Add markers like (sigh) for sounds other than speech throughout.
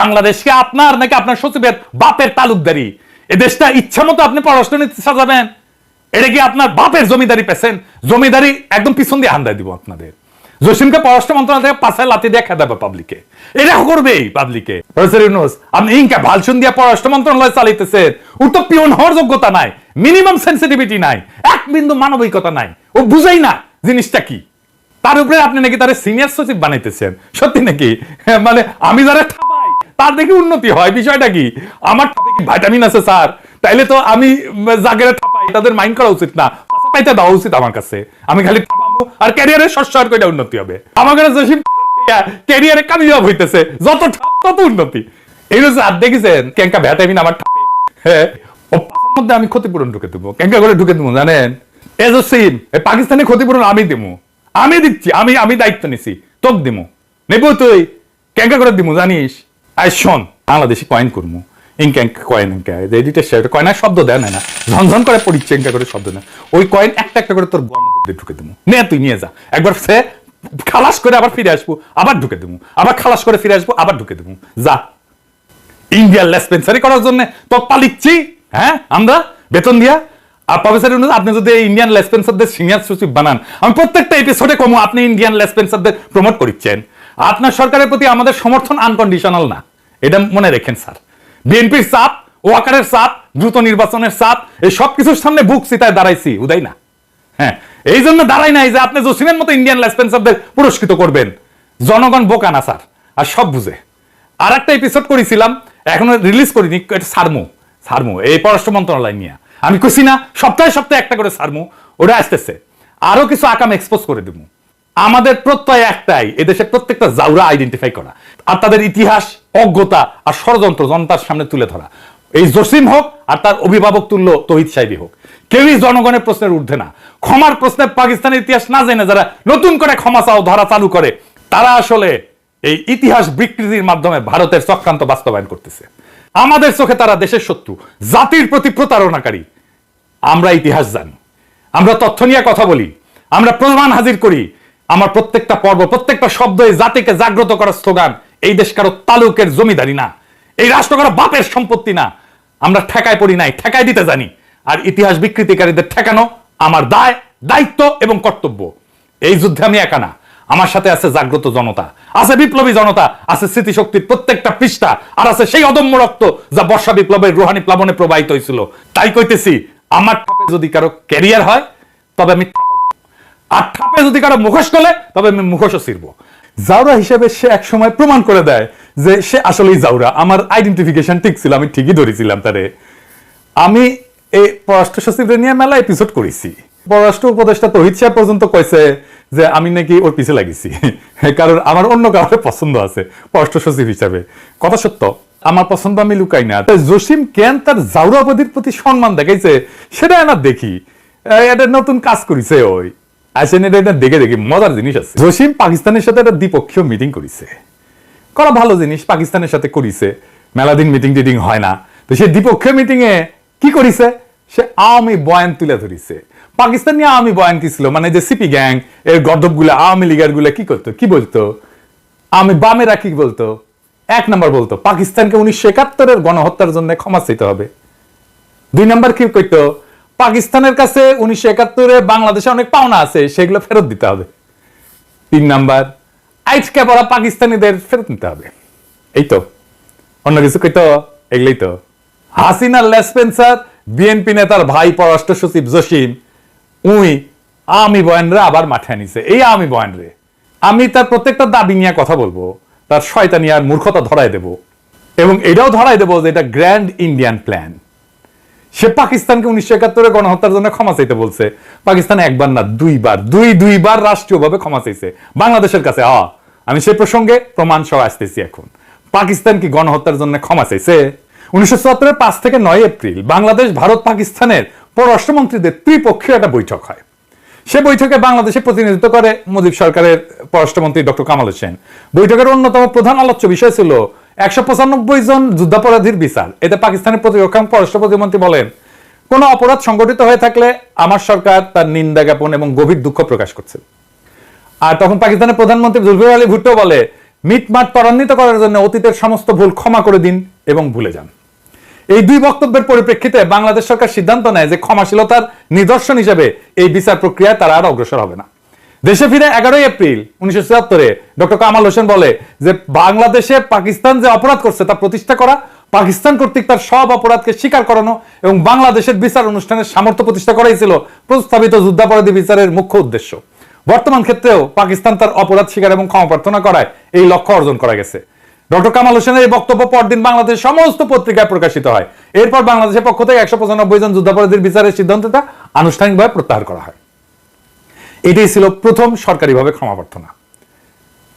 বাংলাদেশকে আপনার নাকি আপনার সচিবের বাপের তালুকদারি? এ দেশটা ইচ্ছা মতো আপনি পররাষ্ট্রনীতি সাজাবেন। এটা কি আপনার বাপের জমিদারি পেছেন জমিদারি একদম পিছন দিয়ে হান্দায় দিব আপনাদের। জসিমকে পররাষ্ট্র মন্ত্রণালয় থেকে পাশে লাতি দিয়ে খেদাবে পাবলিকে এটা করবেই পাবলিকে প্রফেসর ইউনুস, আপনি ইনকা ভালসুন দিয়ে পররাষ্ট্র মন্ত্রণালয় চালাইতেছেন। ওর তো পিয়ন হওয়ার যোগ্যতা নাই। মিনিমাম সেন্সিটিভিটি নাই। এক বিন্দু মানবিকতা নাই। ও বুঝেই না জিনিসটা কি। তার উপরে আপনি নাকি তার সিনিয়র সচিব বানাইতেছেন। সত্যি নাকি? মানে আমি যারা তার দেখি উন্নতি হয়, বিষয়টা কি? আমার ভাইটামিন আছে, স্যার। তাইলে তো আমি জাগেরা ঠাপাই, তাদের মাইন্ড করা উচিত না। পাইতে দেওয়া উচিত আমার কাছে। আমি খালি ঠাপাবো আর ক্যারিয়ারে শস্য কইটা উন্নতি হবে। আমার কাছে জসিম ক্যারিয়ারে কামিয়াব হইতেছে, যত ঠাপ তত উন্নতি। এই হচ্ছে আর দেখেছেন, কেঙ্কা ভ্যাটামিন আমার ঠাপে? হ্যাঁ ও মধ্যে আমি ক্ষতিপূরণ ঢুকে দেবো। কেঙ্কা করে ঢুকে দেবো, জানেন? এ জসিম এই পাকিস্তানের ক্ষতিপূরণ আমি দেবো আমি দিচ্ছি, আমি আমি দায়িত্ব নিছি, তোক দিমু। নেব তুই। ক্যাঙ্কা করে দিমু, জানিস? আই শোন, বাংলাদেশি কয়েন করার জন্য তো পালিচ্ছি হ্যাঁ? আমরা, বেতন দিয়া। আর আপনি যদি ইন্ডিয়ান লেসপেন্সারদের সিনিয়র সচিব বানান, আমি প্রত্যেকটা এপিসোডে কমু, আপনি ইন্ডিয়ান লেসপেন্সারদের প্রমোট করিচ্ছেন। আপনার সরকারের প্রতি আমাদের সমর্থন আনকন্ডিশনাল না। এটা মনে রেখেন, স্যার। বিএনপির চাপ ওয়াকারের চাপ দ্রুত নির্বাচনের চাপ এই সব কিছুর সামনে বুক সিতায় দাঁড়াইছি, উদয় না। হ্যাঁ এই জন্য দাঁড়াই নাই যে আপনি জসিমের মতো ইন্ডিয়ান লেসপেন্সারদের পুরস্কৃত করবেন। জনগণ বোকা না, স্যার, আর সব বুঝে। আর একটা এপিসোড করেছিলাম, এখনও রিলিজ করিনি, এটা সারমু সারমু, এই পররাষ্ট্র মন্ত্রণালয় নিয়ে। আমি কইছি না, সপ্তাহে সপ্তাহে একটা করে সারমু, ওটা আসতেছে। আরও কিছু আকাম এক্সপোজ করে দেবো আমাদের প্রত্যয় একটাই এদেশের প্রত্যেকটা জাউরা আইডেন্টিফাই করা। আর তাদের ইতিহাস, অজ্ঞতা আর ষড়যন্ত্র জনতার সামনে তুলে ধরা। এই জসিম হোক আর তার অভিভাবক তুল্য তহিদ সাহেবী হোক। কেউই জনগণের প্রশ্নের ঊর্ধ্বে না। ক্ষমার প্রশ্নে পাকিস্তানের ইতিহাস না জেনে যারা নতুন করে ক্ষমা চাও ধরা চালু করে, তারা আসলে এই ইতিহাস বিকৃতির মাধ্যমে ভারতের চক্রান্ত বাস্তবায়ন করতেছে। আমাদের চোখে তারা দেশের শত্রু, জাতির প্রতি প্রতারণাকারী। আমরা ইতিহাস জানি। আমরা তথ্য নিয়ে কথা বলি। আমরা প্রমাণ হাজির করি। আমার প্রত্যেকটা পর্ব, প্রত্যেকটা শব্দ এই জাতিকে জাগ্রত করার স্লোগান, এই দেশ কারও তালুকের জমিদারি না, এই রাষ্ট্র কারও বাপের সম্পত্তি না। আমরা ঠেকায় পড়ি নাই, ঠেকায় দিতে জানি। আর ইতিহাস বিকৃতিকারীদের ঠেকানো আমার দায়, দায়িত্ব এবং কর্তব্য। এই যুদ্ধে আমি একা না, আমার সাথে আছে জাগ্রত জনতা, আছে বিপ্লবী জনতা, আছে স্মৃতিশক্তির প্রত্যেকটা পৃষ্ঠা, আর আছে সেই অদম্য রক্ত যা বর্ষা বিপ্লবের রুহানি প্লাবনে প্রবাহিত হয়েছিল। তাই কইতেছি, আমার যদি কারও ক্যারিয়ার হয়, তবে আমি। আর ঠাপে যদি কারও মুখোশ তোলে, তবে আমি মুখোশও ছিড়ব। জাউরা হিসেবে সে এক সময় প্রমাণ করে দেয় যে সে আসলেই জাউরা আমার আইডেন্টিফিকেশন ঠিক ছিল, আমি ঠিকই ধরেছিলাম তারে। আমি এই পররাষ্ট্র সচিবদের নিয়ে মেলা এপিসোড করেছি। পররাষ্ট্র উপদেষ্টা তহিদ সাহেব পর্যন্ত কইছে যে, আমি নাকি ওর পিছে লাগিছি (laughs) কারণ আমার অন্য কারণে পছন্দ আছে, পররাষ্ট্র সচিব হিসাবে। কথা সত্য, আমার পছন্দ আমি লুকাই না। জসিম কেন তার জাউরাবাদীর প্রতি সম্মান দেখাইছে সেটা না দেখি। একটা নতুন কাজ করেছে ওই। আসেন এটা এটা দেখে দেখি মজার জিনিস আছে। জসিম পাকিস্তানের সাথে একটা দ্বিপক্ষীয় মিটিং করেছে। করা ভালো জিনিস, পাকিস্তানের সাথে করিছে। মেলা দিন মিটিং টিটিং হয় না। তো সে দ্বিপক্ষীয় মিটিং এ কি করিছে? সে আওয়ামী বয়ান তুলে ধরিছে। পাকিস্তান নিয়ে আওয়ামী কি ছিল? মানে যে সিপি গ্যাং, এর গর্দবগুলা আওয়ামী কি করতো? কি বলতো? আমি বামেরা কি বলতো? এক নম্বর বলতো, পাকিস্তানকে উনিশশো একাত্তরের গণহত্যার জন্য ক্ষমা চাইতে হবে। দুই নাম্বার কি কইতো? পাকিস্তানের কাছে উনিশশো একাত্তরে বাংলাদেশে অনেক পাওনা আছে, সেগুলো ফেরত দিতে হবে। তিন নাম্বার আজকে পড়া পাকিস্তানিদের ফেরত নিতে হবে। এই তো, অন্য কিছু কইতো এগুলোই তো। হাসিনা লেসপেন্সার বিএনপি নেতার ভাই পররাষ্ট্র সচিব জসিম, উই আমি বয়ানরে আবার মাঠে আনিছে। এই আমি বয়ানরে, আমি তার প্রত্যেকটা দাবি নিয়ে কথা বলব, তার শয়তানি আর মূর্খতা ধরাই দেব। এবং এটাও ধরাই দেবো যে এটা গ্র্যান্ড ইন্ডিয়ান প্ল্যান সে পাকিস্তানকে উনিশশো একাত্তরে গণহত্যার জন্য ক্ষমা চাইতে বলছে। পাকিস্তান একবার না, দুইবার, দুই, দুইবার রাষ্ট্রীয়ভাবে ক্ষমা চাইছে। বাংলাদেশের কাছে আ আমি সেই প্রসঙ্গে প্রমাণ সহ আসতেছি এখন। পাকিস্তান কি গণহত্যার জন্য ক্ষমা চাইছে? উনিশশো চুয়াত্তরের পাঁচ থেকে নয় এপ্রিল, বাংলাদেশ, ভারত, পাকিস্তানের পররাষ্ট্রমন্ত্রীদের ত্রিপক্ষীয় একটা বৈঠক হয়। সে বৈঠকে বাংলাদেশে প্রতিনিধিত্ব করে মুজিব সরকারের পররাষ্ট্রমন্ত্রী ডক্টর কামাল হোসেন। বৈঠকের অন্যতম প্রধান আলোচ্য বিষয় ছিল একশো পঁচানব্বই জন যুদ্ধাপরাধীর বিচার। এতে পাকিস্তানের প্রতিরক্ষা পররাষ্ট্র প্রতিমন্ত্রী বলেন, কোন অপরাধ সংগঠিত হয়ে থাকলে আমার সরকার তার নিন্দা জ্ঞাপন এবং গভীর দুঃখ প্রকাশ করছে। আর তখন পাকিস্তানের প্রধানমন্ত্রী জুলফির আলী ভুট্টো বলে, মিটমাট ত্বরান্বিত করার জন্য অতীতের সমস্ত ভুল ক্ষমা করে দিন এবং ভুলে যান। এই দুই বক্তব্যের পরিপ্রেক্ষিতে বাংলাদেশ সরকার সিদ্ধান্ত নেয় যে ক্ষমাশীলতার নিদর্শন হিসেবে এই বিচার প্রক্রিয়ায় তারা আর অগ্রসর হবে না। দেশে ফিরে এগারোই এপ্রিল উনিশশো ছিয়াত্তরে ডক্টর কামাল হোসেন বলে যে বাংলাদেশে পাকিস্তান যে অপরাধ করছে তা প্রতিষ্ঠা করা, পাকিস্তান কর্তৃক তার সব অপরাধকে স্বীকার করানো এবং বাংলাদেশের বিচার অনুষ্ঠানের সামর্থ্য প্রতিষ্ঠা করাই ছিল প্রস্তাবিত যুদ্ধাপরাধী বিচারের মুখ্য উদ্দেশ্য। বর্তমান ক্ষেত্রেও পাকিস্তান তার অপরাধ স্বীকার এবং ক্ষমা প্রার্থনা করায় এই লক্ষ্য অর্জন করা গেছে। ডক্টর কামাল হোসেনের এই বক্তব্য পরদিন বাংলাদেশের সমস্ত পত্রিকায় প্রকাশিত হয়। এরপর বাংলাদেশের পক্ষ থেকে একশো পঁচানব্বই জন যুদ্ধাপরাধীর বিচারের সিদ্ধান্তটা আনুষ্ঠানিকভাবে প্রত্যাহার করা হয়। এটাই ছিল প্রথম সরকারিভাবে ক্ষমা প্রার্থনা।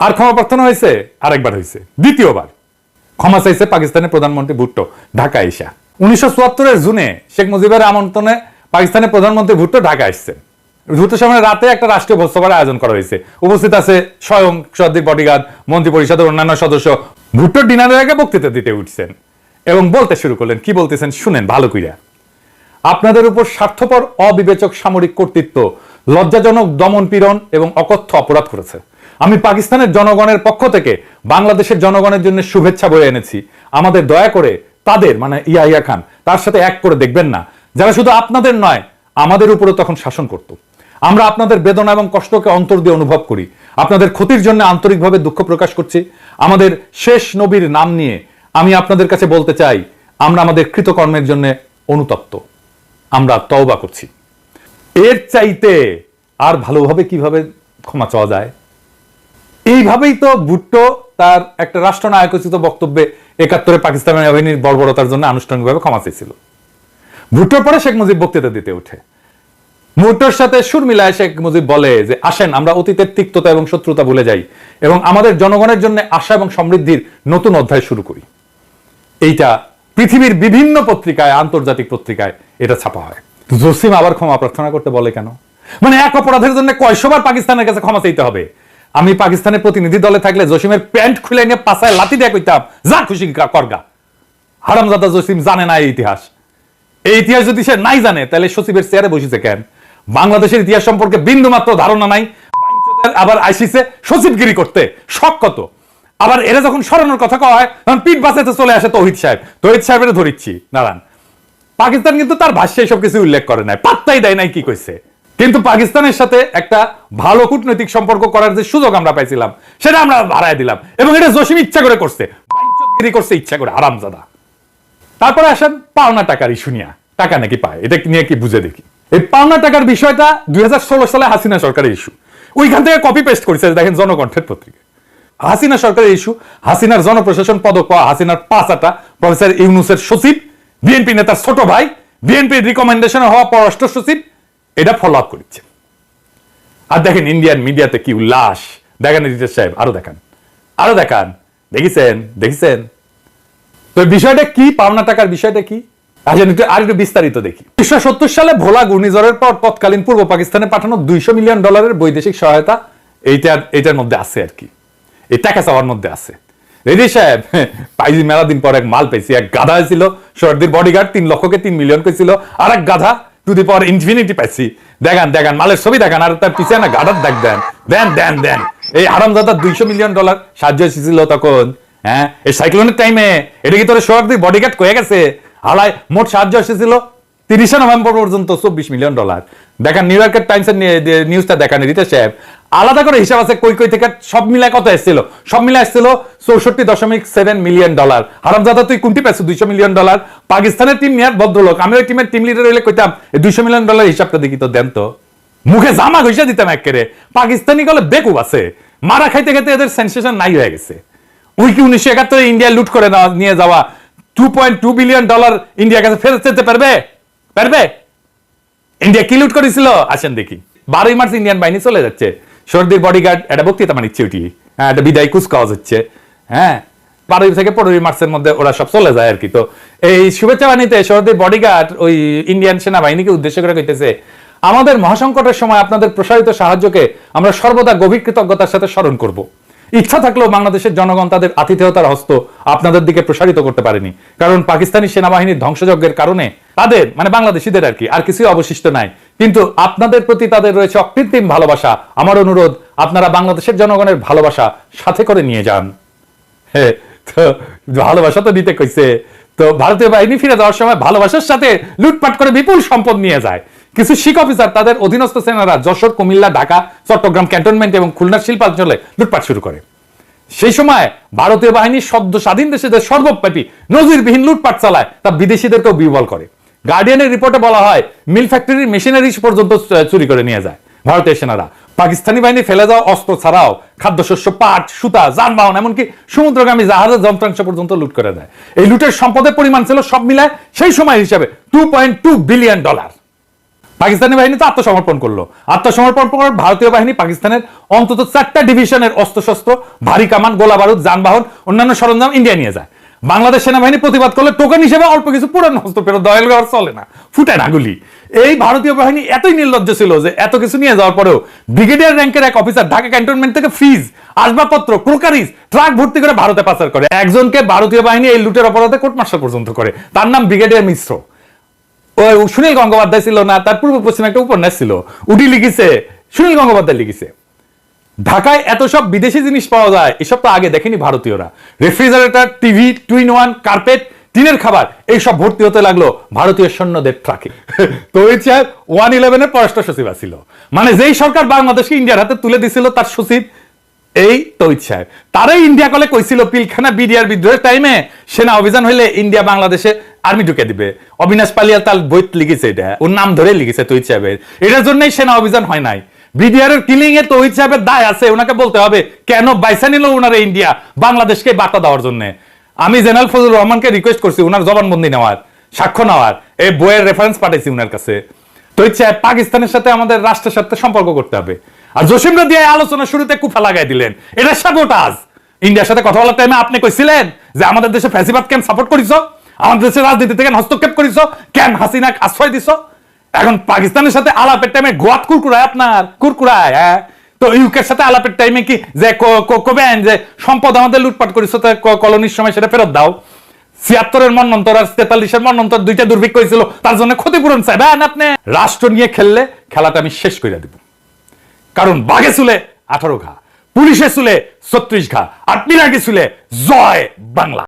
আর ক্ষমা প্রার্থনা হয়েছে, আরেকবার হয়েছে, দ্বিতীয়বার। ক্ষমা চাইছে পাকিস্তানের প্রধানমন্ত্রী ভুট্টো, ঢাকা এসা। উনিশশো চুয়াত্তরের জুনে শেখ মুজিবের আমন্ত্রণে পাকিস্তানের প্রধানমন্ত্রী ভুট্টো ঢাকা এসছেন ভুট্টোর সামনে রাতে একটা রাষ্ট্রীয় ভোজসভার আয়োজন করা হয়েছে। উপস্থিত আছে স্বয়ং সর্দির বডিগার্ড মন্ত্রী পরিষদের অন্যান্য সদস্য। ভুট্টোর ডিনারের আগে বক্তৃতা দিতে উঠছেন এবং বলতে শুরু করলেন, কি বলতেছেন শুনেন ভালো কইরা। আপনাদের উপর স্বার্থপর, অবিবেচক সামরিক কর্তৃত্ব লজ্জাজনক দমন পীড়ন এবং অকথ্য অপরাধ করেছে। আমি পাকিস্তানের জনগণের পক্ষ থেকে বাংলাদেশের জনগণের জন্য শুভেচ্ছা বয়ে এনেছি। আমাদের দয়া করে তাদের মানে ইয়া ইয়া খান, তার সাথে এক করে দেখবেন না। যারা শুধু আপনাদের নয়, আমাদের উপরও তখন শাসন করত। আমরা আপনাদের বেদনা এবং কষ্টকে অন্তর দিয়ে অনুভব করি। আপনাদের ক্ষতির জন্য আন্তরিকভাবে দুঃখ প্রকাশ করছি। আমাদের শেষ নবীর নাম নিয়ে আমি আপনাদের কাছে বলতে চাই, আমরা আমাদের কৃতকর্মের জন্য অনুতপ্ত। আমরা তওবা করছি। এর চাইতে আর ভালোভাবে কীভাবে ক্ষমা চাওয়া যায়? এইভাবেই তো ভুট্টো তার একটা রাষ্ট্রনায়কোচিত বক্তব্যে একাত্তরে পাকিস্তানের বাহিনীর বর্বরতার জন্য আনুষ্ঠানিকভাবে ক্ষমা চেয়েছিল। ভুট্টোর পরে শেখ মুজিব বক্তৃতা দিতে ওঠে। ভুট্টোর সাথে সুর মিলায় শেখ মুজিব বলে যে, আসেন, আমরা অতীতের তিক্ততা এবং শত্রুতা ভুলে যাই এবং আমাদের জনগণের জন্য আশা এবং সমৃদ্ধির নতুন অধ্যায় শুরু করি। এইটা পৃথিবীর বিভিন্ন পত্রিকায়, আন্তর্জাতিক পত্রিকায় এটা ছাপা হয়। জসিম আবার ক্ষমা প্রার্থনা করতে বলে কেন? মানে এক অপরাধের জন্য কয়শবার পাকিস্তানের কাছে ক্ষমা চাইতে হবে। আমি পাকিস্তানের প্রতিনিধি দলে থাকলে জসিমের প্যান্ট খুলে নিয়ে পাশায় লাথি দিয়ে কইতাম, যা খুশি করগা। হারামজাদা জসিম জানে না এই ইতিহাস। এই ইতিহাস যদি সে নাই জানে, তাহলে সচিবের চেয়ারে বসেছে কেন? বাংলাদেশের ইতিহাস সম্পর্কে বিন্দু মাত্র ধারণা নাই। আবার আইসিসে সচিবগিরি করতে। শখ কত? আবার এরা যখন সরানোর কথা হয় তখন পিঠ বাঁচাতে চলে আসে তহিদ সাহেব। তহিদ সাহেবের ধরিচ্ছি। নারায়ণ পাকিস্তান কিন্তু তার ভাষ্যে সব কিছু উল্লেখ করে নাই, পাত্তাই দেয় নাই কি কইছে। কিন্তু পাকিস্তানের সাথে একটা ভালো কূটনৈতিক সম্পর্ক করার যে সুযোগ আমরা পাইছিলাম, সেটা আমরা বাড়ায় দিলাম। এবং এটা জসিম ইচ্ছা করে করছে করছে ইচ্ছা করে আরামজাদা তারপরে আসেন পাওনা টাকার ইস্যু নিয়ে, টাকা নাকি পায়, এটা নিয়ে কি বুঝে দেখি। এই পাওনা টাকার বিষয়টা দুই হাজার ষোলো সালে হাসিনা সরকারের ইস্যু ওইখান থেকে কপি পেস্ট করেছে দেখেন জনকণ্ঠের পত্রিকা। হাসিনা সরকারের ইস্যু হাসিনার জনপ্রশাসন পদক পাওয়া হাসিনার পাঁচাটা প্রফেসর ইউনুসের সচিব বিএনপি নেতার ছোট ভাই, বিএনপির রিকমেন্ডেশনে হওয়া পররাষ্ট্র সচিব, এটা ফলো আপ করেছে। আর দেখেন ইন্ডিয়ান মিডিয়াতে কি উল্লাস। দেখেন সাহেব, আরও দেখান। আরও দেখান। দেখেছেন? দেখেছেন? তো বিষয়টা কি? পাওনা টাকার বিষয়টা কি? একটু আর একটু বিস্তারিত দেখি। উনিশশো সত্তর সালে ভোলা ঘূর্ণিঝড়ের পর তৎকালীন পূর্ব পাকিস্তানে পাঠানো দুইশো মিলিয়ন ডলারের বৈদেশিক সহায়তা, এইটার এইটার মধ্যে আছে আর কি। এই টাকা চাওয়ার মধ্যে আছে। রেডি সাহেব, পাইজি মেলা দিন পর এক মাল পেয়েছি। এক গাধা ছিল সর্দির বডিগার্ড তিন লক্ষকে তিন মিলিয়ন কইছিল, আর এক গাধা টু দি পাওয়ার ইনফিনিটি পাইছি। দেখান দেখান, মালের ছবি দেখান, আর তার পিছনে না গাধার দেখ দেন দেন দেন দেন। এই আরামদাদা দুইশো মিলিয়ন ডলার সাহায্য এসেছিল তখন হ্যাঁ? এই সাইক্লোনের টাইমে এটা কি তোর সর্দির বডিগার্ড কয়ে গেছে? হালায় মোট সাহায্য এসেছিল তিরিশে নভেম্বর পর্যন্ত চব্বিশ মিলিয়ন ডলার। দেখেন নিউ ইয়র্কের টাইমসের নিউজটা দেখান, রিতেশ সাহেব, আলাদা করে হিসাব আছে কই কই থেকে, সব মিলায় কত এসেছিল? সব মিলে এসেছিল চৌষট্টি দশমিক সেভেন মিলিয়ন ডলার। হারামজাদা, তুই কোনটি পেয়েছ? দুইশো মিলিয়ন ডলার। পাকিস্তানের টিম নিয়ে ভদ্রলোক। আমি ওই টিমের টিম লিডার হইলে কইতাম, এই দুইশো মিলিয়ন ডলার হিসাবটা দেখি তো দেন তো। মুখে জামা ঘষে দিতাম একেরে পাকিস্তানি গলে বেকুব আছে। মারা খাইতে খাইতে এদের সেন্সেশন নাই হয়ে গেছে। ওই কি উনিশশো একাত্তরে ইন্ডিয়া লুট করে নিয়ে যাওয়া two point two billion dollar ইন্ডিয়ার কাছে ফেরত যেতে পারবে? পারবে? ইন্ডিয়া কি লুট করেছিল? আসেন দেখি। বারোই মার্চ ইন্ডিয়ান বাহিনী চলে যাচ্ছে। সর্দির বডিগার্ড একটা বক্তৃতা মানিচ্ছে ওটি হ্যাঁ একটা বিদায় কুচকাওয়াজ হচ্ছে। হ্যাঁ বারোই থেকে পনেরোই মার্চের মধ্যে ওরা সব চলে যায় আর কি। তো এই শুভেচ্ছা বাণীতে সর্দির বডিগার্ড ওই ইন্ডিয়ান সেনাবাহিনীকে উদ্দেশ্য করে কইতেছে, আমাদের মহাসংকটের সময় আপনাদের প্রসারিত সাহায্যকে আমরা সর্বদা গভীর কৃতজ্ঞতার সাথে স্মরণ করব। ইচ্ছা থাকলেও বাংলাদেশের জনগণ তাদের আতিথেয়তার হস্ত আপনাদের দিকে প্রসারিত করতে পারেনি। কারণ পাকিস্তানি সেনাবাহিনীর ধ্বংসযজ্ঞের কারণে তাদের মানে বাংলাদেশিদের আর কি আর কিছুই অবশিষ্ট নাই। কিন্তু আপনাদের প্রতি তাদের রয়েছে অকৃত্রিম ভালোবাসা। আমার অনুরোধ আপনারা বাংলাদেশের জনগণের ভালোবাসা সাথে করে নিয়ে যান। হ্যাঁ, তো ভালোবাসা তো নিতে কইছে। তো ভারতীয় বাহিনী ফিরে যাওয়ার সময় ভালোবাসার সাথে লুটপাট করে বিপুল সম্পদ নিয়ে যায়। কিছু শিখ অফিসার তাদের অধীনস্থ সেনারা যশোর, কুমিল্লা, ঢাকা, চট্টগ্রাম ক্যান্টনমেন্ট এবং খুলনার শিল্পাঞ্চলে লুটপাট শুরু করে। সেই সময় ভারতীয় বাহিনী সদ্য স্বাধীন দেশে যে সর্বব্যাপী নজিরবিহীন লুটপাট চালায়, তা বিদেশিদেরকেও বিবল করে। গার্ডিয়ানের রিপোর্টে বলা হয় মিল ফ্যাক্টরির মেশিনারিজ পর্যন্ত চুরি করে নিয়ে যায়। ভারতীয় সেনারা, পাকিস্তানি বাহিনী ফেলে যাওয়া অস্ত্র ছাড়াও খাদ্যশস্য, পাট, সুতা, যানবাহন, এমনকি সমুদ্রগামী জাহাজের যন্ত্রাংশ পর্যন্ত লুট করে দেয়। এই লুটের সম্পদের পরিমাণ ছিল সব মিলায় সেই সময় হিসাবে two point two billion dollar Pakistani বাহিনী তো আত্মসমর্পণ করল। আত্মসমর্পণ করার ভারতীয় বাহিনী পাকিস্তানের অন্তত চারটা ডিভিশনের অস্ত্রশস্ত্র, ভারী কামান গোলা বারুদ যানবাহন, অন্যান্য সরঞ্জাম ইন্ডিয়া নিয়ে যায়। বাংলাদেশ সেনাবাহিনী প্রতিবাদ করলে টোকেন হিসেবে অল্প কিছু পুরানো অস্ত্র ফেরত দয়াল ঘর চলে না। ফুটে না গুলি। এই ভারতীয় বাহিনী এতই নির্লজ্জ ছিল যে এত কিছু নিয়ে যাওয়ার পরেও ব্রিগেডিয়ার র্যাঙ্কের এক অফিসার ঢাকা ক্যান্টনমেন্ট থেকে ফ্রিজ, আসবাবপত্র, ক্রোকারিজ, ট্রাক ভর্তি করে ভারতে পাচার করে। একজনকে ভারতীয় বাহিনী এই লুটের অপরাধে কোর্ট মার্শাল পর্যন্ত করে। তার নাম ব্রিগেডিয়ার মিশ্র। সুনীল গঙ্গোপাধ্যায় ছিল না, তার পূর্ব পশ্চিমে একটা উপন্যাস ছিল। উডি লিখেছে সুনীল গঙ্গোপাধ্যায় লিখেছে। ঢাকায় এত সব বিদেশি জিনিস পাওয়া যায়, এসব তো আগে দেখেনি ভারতীয়রা। Refrigerator, TV, two in one, carpet, টিনের খাবার, এইসব ভর্তি হতে লাগল ভারতীয় সৈন্যদের ট্রাকে। তো ওই সাহেব ওয়ান ইলেভেনের পররাষ্ট্র সচিব ছিল মানে যেই সরকার বাংলাদেশকে ইন্ডিয়ার হাতে তুলে দিছিল, তার সচিব এই তৈত সাহেব তারাই ইন্ডিয়া কলে কইছিল, পিলখানা বিডিআর বিদ্রোহের টাইমে সেনা অভিযান হইলে ইন্ডিয়া বাংলাদেশে আর্মি ঢুকে দিবে। অবিনাশ পালিয়াল তার বইত লিখেছে এটা, ওর নাম ধরে লিখেছে তৈত সাহেবের এটার জন্যই সেনা অভিযান হয় নাই। বিডিআর এর কিলিং এ তৈত সাহেবের দায় আছে, ওনাকে বলতে হবে, কেন বাইসা নিল ওনারা ইন্ডিয়া বাংলাদেশকে বার্তা দেওয়ার জন্য? আমি জেনারেল ফজলুর রহমানকে রিকোয়েস্ট করছি ওনার জবানবন্দি নেওয়ার, সাক্ষ্য নেওয়ার, এই বইয়ের রেফারেন্স পাঠাইছি ওনার কাছে। তো ইচ্ছে পাকিস্তানের সাথে আমাদের রাষ্ট্রের সাথে সম্পর্ক করতে হবে। আর জসিমরা দিয়ে আলোচনা শুরুতে কুফা লাগাই দিলেন। এটা সাবোটাজ। ইন্ডিয়ার সাথে কথা বলার টাইমে আপনি কইছিলেন যে আমাদের দেশে ফ্যাসিবাদ কেন সাপোর্ট করিস আমাদের দেশের রাজনীতি থেকে হস্তক্ষেপ করিস কেন হাসিনা আশ্রয় দিছ। এখন পাকিস্তানের সাথে আলাপের টাইমে গোয়াত কুরকুরায় আপনার, কুরকুরায় হ্যাঁ? তো ইউকের সাথে আলাপের টাইমে কি যে কবেন যে সম্পদ আমাদের লুটপাট করিস কলোনির সময় সেটা ফেরত দাও। ছিয়াত্তরের মন্নন্তর আর তেতাল্লিশের মন্নন্তর দুইটা দুর্ভিক্ষ হয়েছিল, তার জন্য ক্ষতিপূরণ চাইবেন আপনি। রাষ্ট্র নিয়ে খেললে খেলাটা আমি শেষ করে দিব। কারণ বাঘে চুলে আঠারো ঘা পুলিশে চুলে ছত্রিশ ঘা আর পিনাকি চুলে জয় বাংলা।